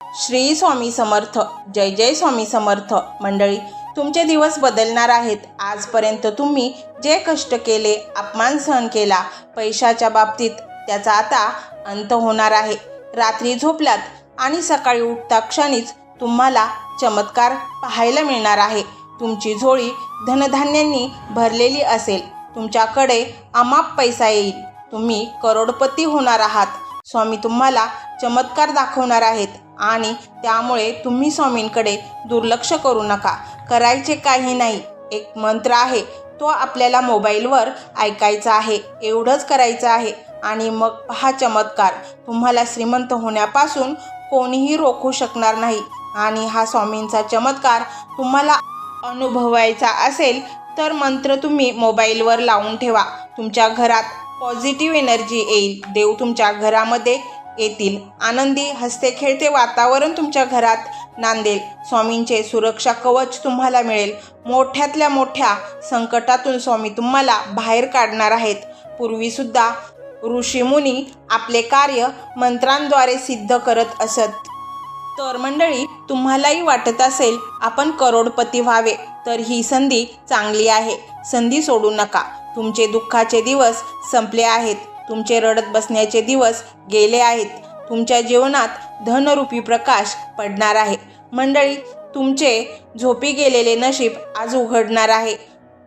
श्री स्वामी समर्थ जय जय स्वामी समर्थ मंडळी तुमचे दिवस बदलणार आहेत. आजपर्यंत तुम्ही जे कष्ट केले अपमान सहन केला पैशाच्या बाबतीत त्याचा आता अंत होणार आहे. रात्री झोपलात आणि सकाळी उठता क्षणीच तुम्हाला चमत्कार पाहायला मिळणार आहे. तुमची झोळी धनधान्यांनी भरलेली असेल. तुमच्याकडे अमाप पैसा येईल. तुम्ही करोडपती होणार आहात. स्वामी तुम्हाला चमत्कार दाखवणार आहेत आणि त्यामुळे तुम्ही स्वामींकडे दुर्लक्ष करू नका. करायचे काही नाही. एक मंत्र आहे तो आपल्याला मोबाईलवर ऐकायचा आहे एवढंच करायचं आहे. आणि मग पहा चमत्कार तुम्हाला श्रीमंत होण्यापासून कोणीही रोखू शकणार नाही. आणि हा स्वामींचा चमत्कार तुम्हाला अनुभवायचा असेल तर मंत्र तुम्ही मोबाईलवर लावून ठेवा. तुमच्या घरात पॉझिटिव्ह एनर्जी येईल. देव तुमच्या घरामध्ये येतील. आनंदी हसते खेळते वातावरण तुमच्या घरात नांदेल. स्वामींचे सुरक्षा कवच तुम्हाला मिळेल. मोठ्यातल्या मोठ्या संकटातून स्वामी तुम्हाला बाहेर काढणार आहेत. पूर्वीसुद्धा ऋषीमुनी आपले कार्य मंत्रांद्वारे सिद्ध करत असत. तर मंडळी तुम्हालाही वाटत असेल आपण करोडपती व्हावे तर ही संधी चांगली आहे. संधी सोडू नका. तुमचे दुःखाचे दिवस संपले आहेत. तुमचे रडत बसण्याचे दिवस गेले आहेत. तुमच्या जीवनात धनरूपी प्रकाश पडणार आहे. मंडळी तुमचे झोपी गेलेले नशीब आज उघडणार आहे.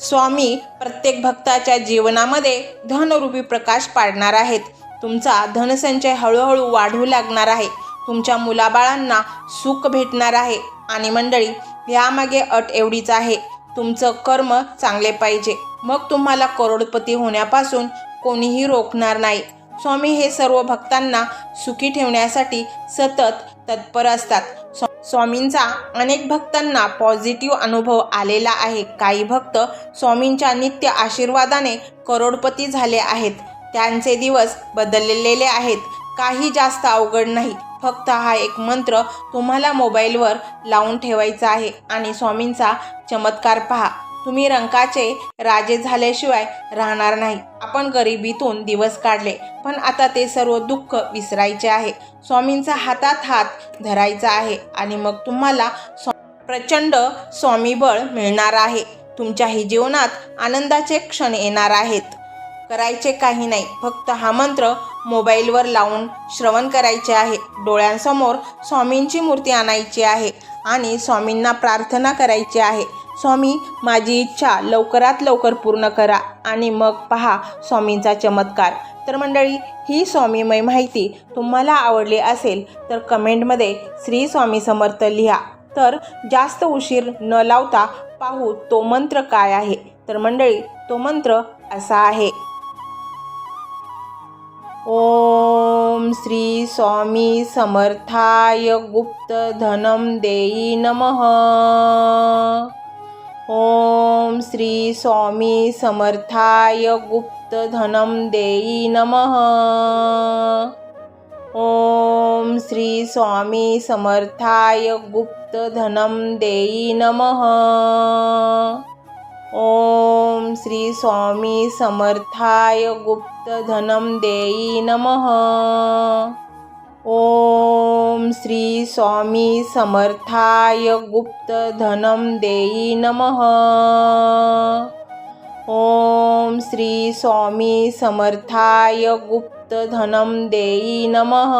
स्वामी प्रत्येक भक्ताच्या जीवनामध्ये धनरूपी प्रकाश पाडणार आहेत. तुमचा धनसंचय हळूहळू वाढू लागणार आहे. तुमच्या मुलाबाळांना सुख भेटणार आहे. आणि मंडळी यामागे अट एवढीच आहे. तुमचं कर्म चांगले पाहिजे. मग तुम्हाला करोडपती होण्यापासून कोणीही रोखणार नाही. स्वामी हे सर्व भक्तांना सुखी ठेवण्यासाठी सतत तत्पर असतात. स्वा- स्वामींचा अनेक भक्तांना पॉझिटिव्ह अनुभव आलेला आहे. काही भक्त स्वामींच्या नित्य आशीर्वादाने करोडपती झाले आहेत. त्यांचे दिवस बदललेले आहेत. काही जास्त अवघड नाही. फक्त हा एक मंत्र तुम्हाला मोबाईलवर लावून ठेवायचा आहे. आणि स्वामींचा चमत्कार पहा. तुम्ही रंकाचे राजे झाल्याशिवाय राहणार नाही. आपण गरिबीतून दिवस काढले पण आता ते सर्व दुःख विसरायचे आहे. स्वामींचा हातात हात धरायचा आहे आणि मग तुम्हाला स्वा- प्रचंड स्वामीबळ मिळणार आहे. तुमच्याही जीवनात आनंदाचे क्षण येणार आहेत. करायचे काही नाही. फक्त हा मंत्र मोबाईलवर लावून श्रवण करायचे आहे. डोळ्यांसमोर स्वामींची मूर्ती आणायची आहे आणि स्वामींना प्रार्थना करायची आहे. स्वामी माझी इच्छा लवकरात लवकर पूर्ण करा आणि मग पहा स्वामींचा चमत्कार. तर मंडळी ही स्वामीमय माहिती तुम्हाला आवडली असेल तर कमेंटमध्ये श्री स्वामी समर्थ लिहा. तर जास्त उशीर न लावता पाहू तो मंत्र काय आहे. तर मंडळी तो मंत्र असा आहे. ओम श्री स्वामी समर्थाय गुप्त धनम देई नमः. ओम श्री स्वामी समर्थाय गुप्त धनम देई नमः. ओम श्री स्वामी समर्थाय गुप्त धनम देई नमः. ओम श्री स्वामी समर्थाय गुप्त धनम देई नमः। ओम श्री स्वामी समर्थाय गुप्त धनम देई नमः। ओम श्री स्वामी समर्थाय गुप्त धनम देई नमः।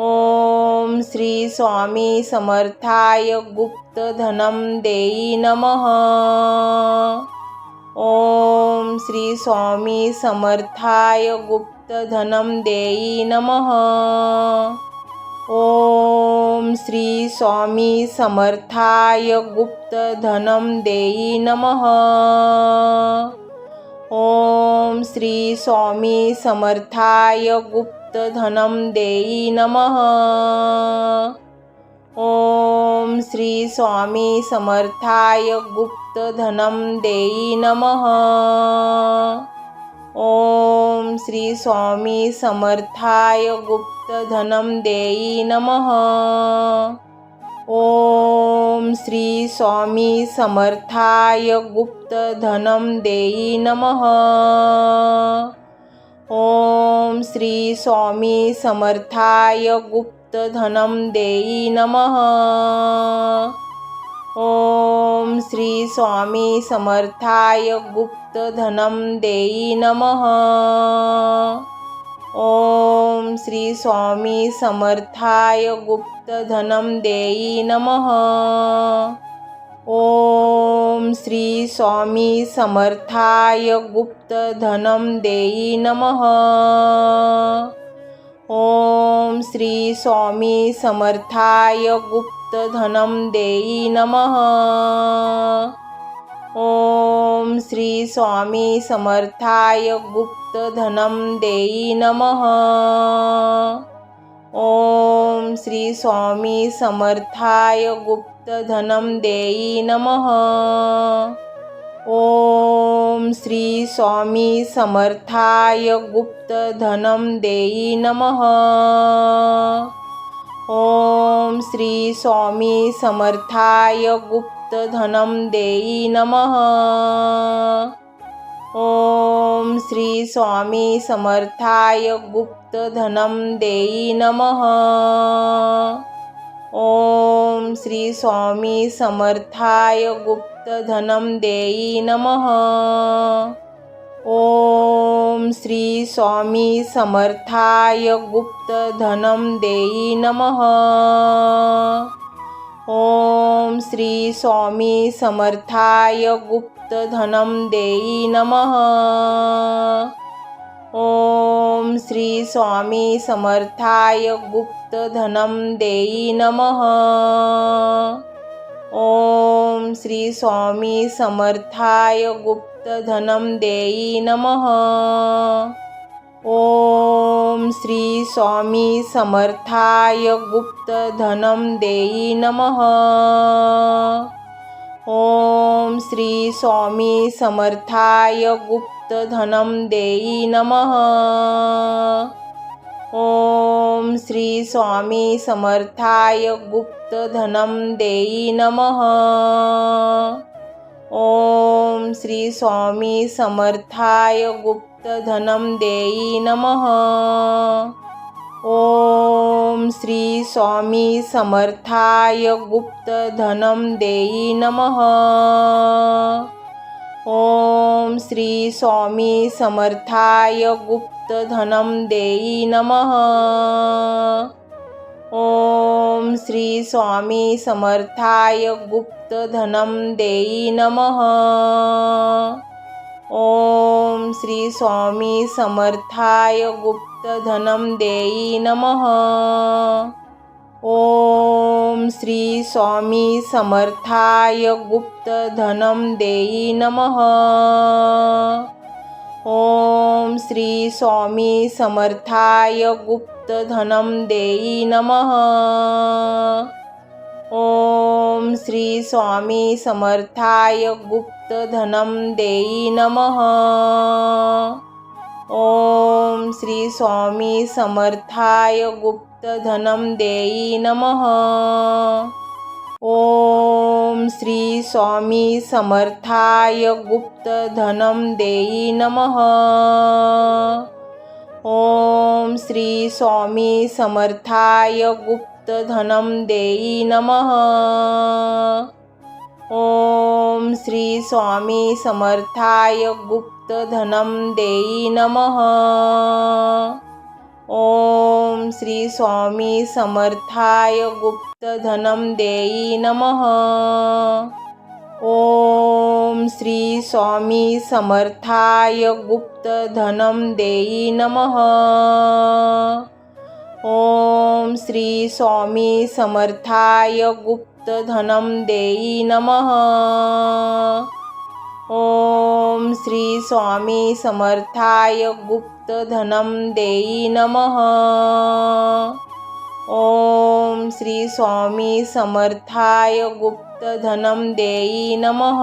ओम श्री स्वामी समर्थाय गुप्त धनम देई नमः। ओम श्री स्वामी समर्थाय गुप्त धनम देई नमः। ओम श्री स्वामी समर्थाय गुप्त धनम देई नमः। ओम श्री स्वामी समर्थाय गुप्त धनम देई नमः। ओम श्री स्वामी समर्थाय गुप्त धनम देई नमः। ओम श्री स्वामी समर्थाय गुप्त धनम देई नमः। ओम श्री स्वामी समर्थाय गुप्त धनम देई नमः। ओम श्री स्वामी समर्थाय गुप्तधनं देई नमः। ओम श्री स्वामी समर्थाय गुप्तधनं देई नमः। ओम श्री स्वामी समर्थाय गुप्तधनं देई नमः। ओम श्री स्वामी समर्थाय गुप्तधनं देई नमः। ओम श्री स्वामी समर्थाय गुप्तधनं देई नमः। ओम श्री स्वामी समर्थाय गुप्तधनं देई नमः। ओम श्री स्वामी समर्थाय गुप्तधनं देई नमः। ओम श्री स्वामी समर्थाय गुप्तधनं देई नमः। ओम श्री स्वामी समर्थाय गुप्तधनं देई नमः। ओम श्री स्वामी समर्थाय गुप्तधनं देई नमः। ओम श्री स्वामी समर्थाय गुप्तधनं देई नमः। ओम श्री स्वामी समर्थाय गुप्तधनं देई नमः। ओम श्री स्वामी समर्थाय गुप्तधनं देई नमः। ओम श्री स्वामी समर्थाय गुप्तधनं देई नमः। ओम श्री स्वामी समर्थाय गुप्तधनं देई नमः। ओम श्री स्वामी समर्थाय गुप्तधनं देई नमः। ओम श्री स्वामी समर्थाय गुप्तधनं देई नमः। ओम श्री स्वामी समर्थाय गुप्तधनं देई नमः। ओम श्री स्वामी समर्थाय गुप्तधनं देई नमः। ओम श्री स्वामी समर्थाय गुप्तधनं देई नमः। ओम श्री स्वामी समर्थाय गुप्तधनं देई नमः। ओम श्री स्वामी समर्थाय गुप्तधनं देई नमः। ओम श्री स्वामी समर्थाय गुप्तधनं देई नमः। ओम श्री स्वामी समर्थाय गुप्तधनं देई नमः। ओम श्री स्वामी समर्थाय गुप्तधनं देई नमः। ओम श्री स्वामी समर्थाय गुप्तधनं देई नमः। ओम श्री स्वामी समर्थाय गुप्तधनं देई नमः। ओम श्री स्वामी समर्थाय गुप्तधनं देई नमः। ओम श्री स्वामी समर्थाय गुप्तधनं देई नमः। ओम श्री स्वामी समर्थाय गुप्तधनं देई नमः। ओम श्री स्वामी समर्थाय गुप्तधनं देई नमः। ओम श्री स्वामी समर्थाय गुप्तधनं देई नमः। ओम श्री स्वामी समर्थाय गुप्तधनं देई नमः। ओम श्री स्वामी समर्थाय गुप्तधनं देई नमः। ओम श्री स्वामी समर्थाय गुप्तधनं देई नमः।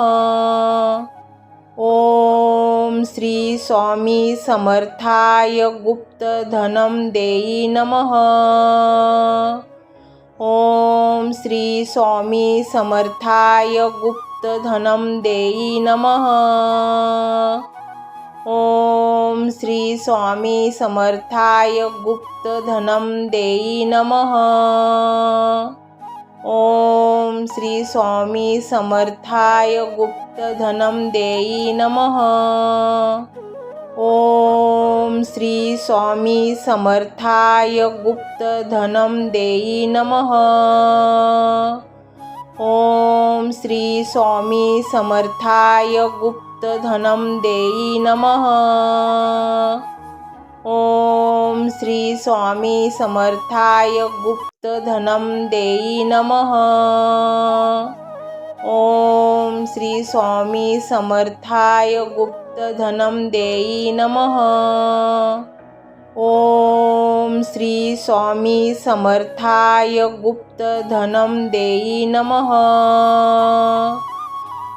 ओम श्री स्वामी समर्थाय गुप्तधनं देई नमः। ओम श्री स्वामी समर्थाय गुप्तधनं देई नमः। ओम श्री स्वामी समर्थाय गुप्तधनं देई नमः। ओम श्री स्वामी समर्थाय गुप्तधनं देई नमः। ओम श्री स्वामी समर्थाय गुप्तधनं देई नमः। ओम श्री स्वामी समर्थाय गुप्तधनं देई नमः। ओम श्री स्वामी समर्थाय गुप्तधनं देई नम। ओम श्री स्वामी समर्थाय गुप्तधनं देई नमः। ओम श्री स्वामी समर्थाय गुप्तधनं देई नमः।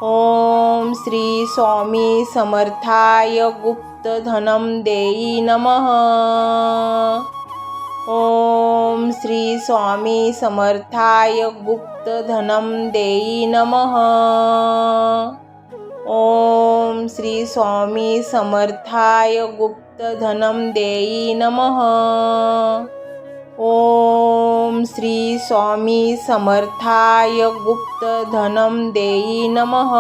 ओम श्री स्वामी समर्थाय गुप्तधनं देई नमः। ओम श्री स्वामी समर्थाय गुप्तधनं देई नमः। ओम श्री स्वामी समर्थाय गुप्तधनं देई नमः। ओम श्री स्वामी समर्थाय गुप्तधनं देई नमः।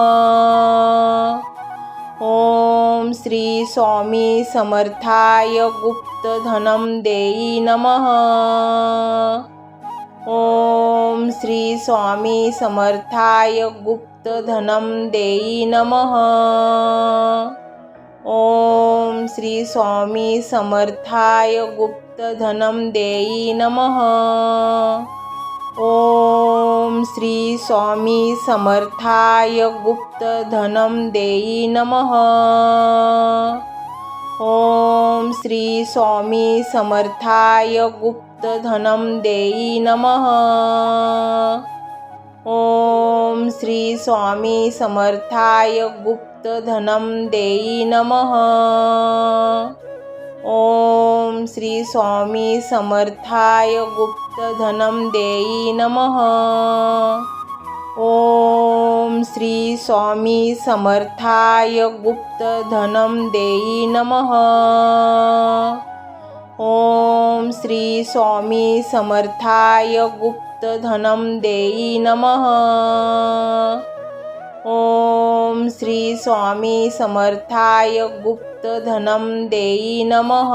ओम श्री स्वामी समर्थाय गुप्तधनं देई नमः। ओम श्री स्वामी समर्थाय गुप्तधनं देई नमः। ओम श्री स्वामी समर्थाय गुप्तधनं देई नमः. ओम श्री स्वामी समर्थाय गुप्तधनं देई नमः. ओम श्री स्वामी समर्थाय गुप्तधनं देई नमः. ओम श्री स्वामी समर्थाय गुप्तधनं देई नमः। ओम श्री स्वामी समर्थाय गुप्तधनं देई नमः। ओम श्री स्वामी समर्थाय गुप्तधनं देई नमः। ओम श्री स्वामी समर्थाय गुप्तधनं देई नमः। ओम श्री स्वामी समर्थाय गुप्तधनं देई नमः।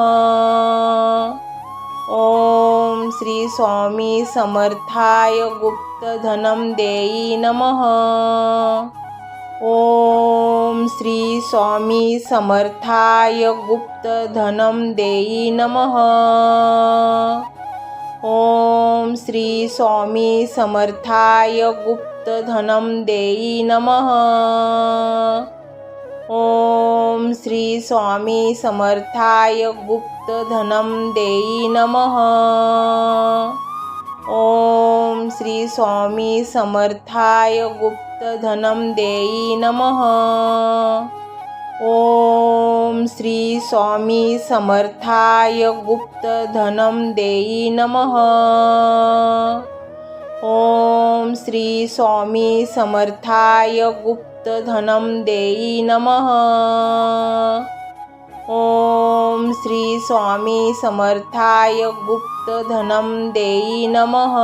ओम श्री स्वामी समर्थाय गुप्तधनं देई नमः। ओम श्री स्वामी समर्थाय गुप्तधनं देई नमः। ओम श्री स्वामी समर्थाय गुप्तधनं देई नमः। ओम श्री स्वामी समर्थाय गुप्तधनं देई नमः। ओम श्री स्वामी समर्थाय गुप्तधनं देई नमः। ओम श्री स्वामी समर्थाय गुप्तधनं देई नमः। ओम श्री स्वामी समर्थाय गुप्तधनं देई नमः। ओम श्री स्वामी समर्थाय गुप्तधनं देई नमः।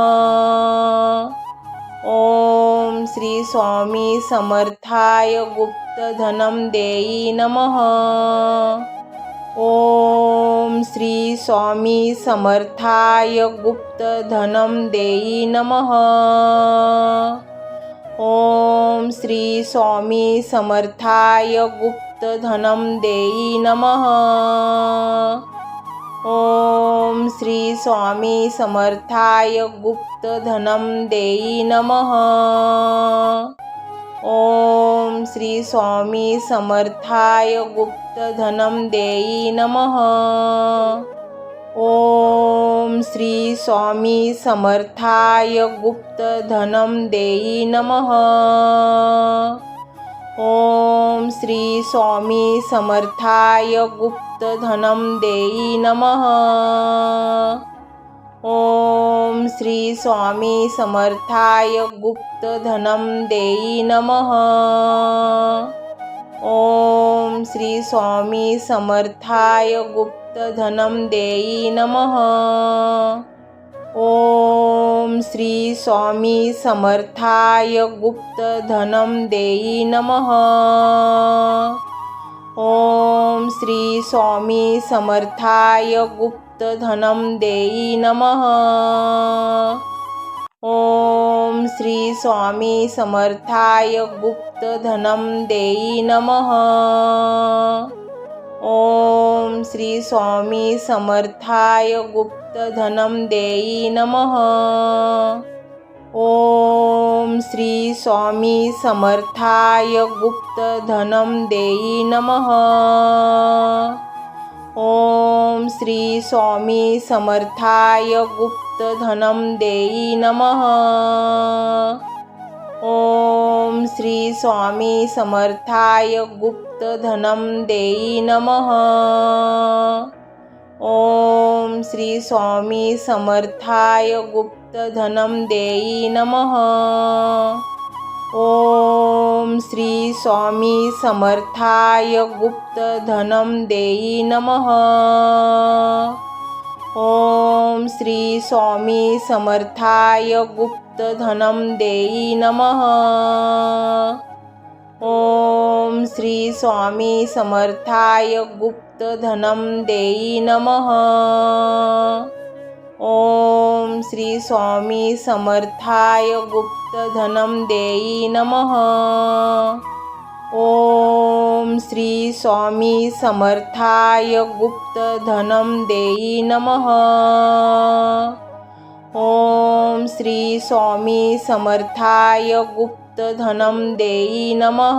ओम श्री स्वामी समर्थाय गुप्तधनं देई नमः। ओम श्री स्वामी समर्थाय गुप्तधनं देई नमः। ओम श्री स्वामी समर्थाय गुप्तधनं देई नमः। ओम श्री स्वामी समर्थाय गुप्तधनं देई नमः। ओम श्री स्वामी समर्थाय गुप्तधनं देई नमः। ओम श्री स्वामी समर्थाय गुप्तधनं देई नमः। ओम श्री स्वामी समर्थाय गुप्तधनं देई नमः। ओम श्री स्वामी समर्थाय गुप्तधनं देई नमः। ओम श्री स्वामी समर्थाय गुप्तधनं देई नमः। ओम श्री स्वामी समर्थाय गुप्तधनं देई नमः। ओम श्री स्वामी समर्थाय गुप्तधनं देई नमः। ओम श्री स्वामी समर्थाय गुप्तधनं देई नमः। ओम श्री स्वामी समर्थाय गुप्तधनं देयी नमः। ओम श्री स्वामी समर्थाय गुप्तधनं देयी नमः। ओम श्री स्वामी समर्थाय गुप्तधनं देयी नमः। ओम श्री स्वामी समर्थाय गुप्तधनं देई नमः। ओम श्री स्वामी समर्थाय गुप्तधनं देई नमः। ओम श्री स्वामी समर्थाय गुप्तधनं देई नमः। ओम श्री स्वामी समर्थाय गुप्तधनं देई नमः। ओम श्री स्वामी समर्थाय गुप्तधनं देई नमः। ओम श्री स्वामी समर्थाय गुप्तधनं देई नम। ओम श्री स्वामी समर्थाय गुप्तधनं देई नम। ओम श्री स्वामी समर्थाय गुप्तधनं देई नमः।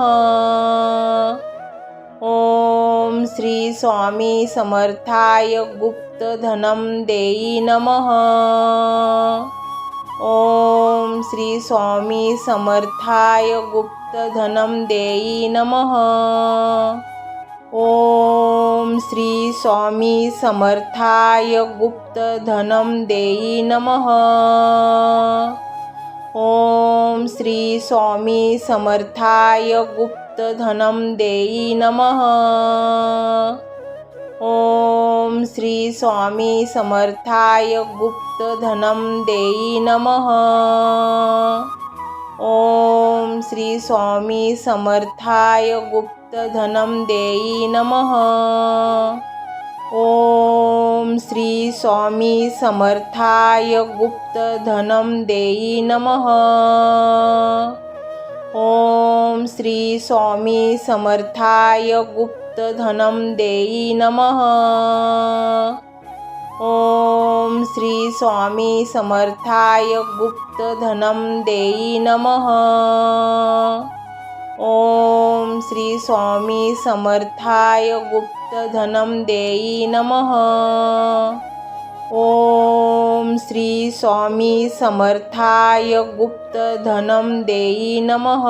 ओम श्री स्वामी समर्थाय गुप्तधनं देई नमः। ओम श्री स्वामी समर्थाय गुप्तधनं देई नमः। ओम श्री स्वामी समर्थाय गुप्तधनं देई नमः। ओम श्री स्वामी समर्थाय गुप्तधनं देई नमः। ओम श्री स्वामी समर्थाय गुप्तधनं देई नमः। ओम श्री स्वामी समर्थाय गुप्तधनं देई नमः। ओम श्री स्वामी समर्थाय गुप्तधनं देई नमः। ओम श्री स्वामी समर्थाय गुप्तधनं देई नमः। ओम श्री स्वामी समर्थाय गुप्तधनं देई नमः। ओम श्री स्वामी समर्थाय गुप्तधनं देई नमः। ओम श्री स्वामी समर्थाय गुप्तधनं देई नमः।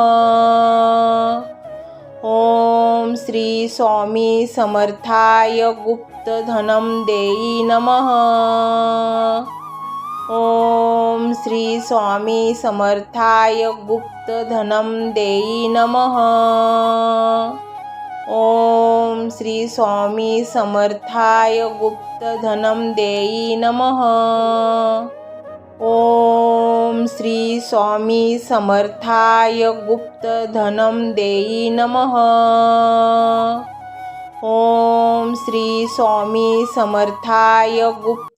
ओम श्री स्वामी समर्थाय गुप्तधनं देई नमः। ओम श्री स्वामी समर्थाय गुप्तधनं देई नमः। ओम श्री स्वामी समर्थाय गुप्तधनं देई नमः। ओम श्री स्वामी समर्थाय गुप्तधनं देई नमः। ओम श्री स्वामी समर्थाय गुप्त